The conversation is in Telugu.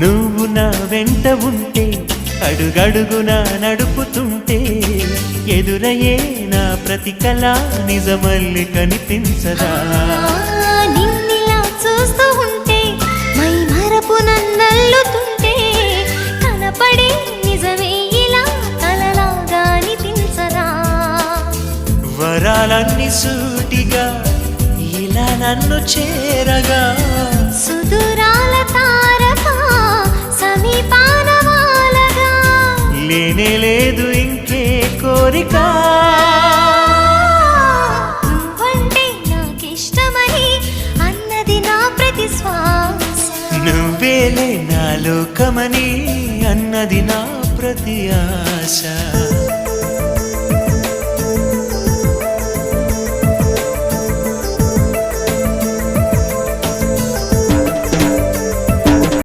నువ్వు నా వెంట ఉంటే అడుగడుగున నడుపుతుంటే ఎదురయ్యే నా ప్రతి కళ నిజమల్లి కనిపించదా? ఆ, నిన్నిలా చూస్తూ ఉంటే మై మరపు నన్నల్లుతుంటే కనపడే నిజమే ఇలా కలలాగా అనిపించదా? వరాలన్నీ సూటిగా ఇలా నన్ను చేరగా లేనే లేదు ఇంకే కోరిక. నువ్వంటే నాకిష్టమని అన్నది నా ప్రతి శ్వాస నువ్వేలే నా లోకమని అన్నది నా ప్రతి ఆశ.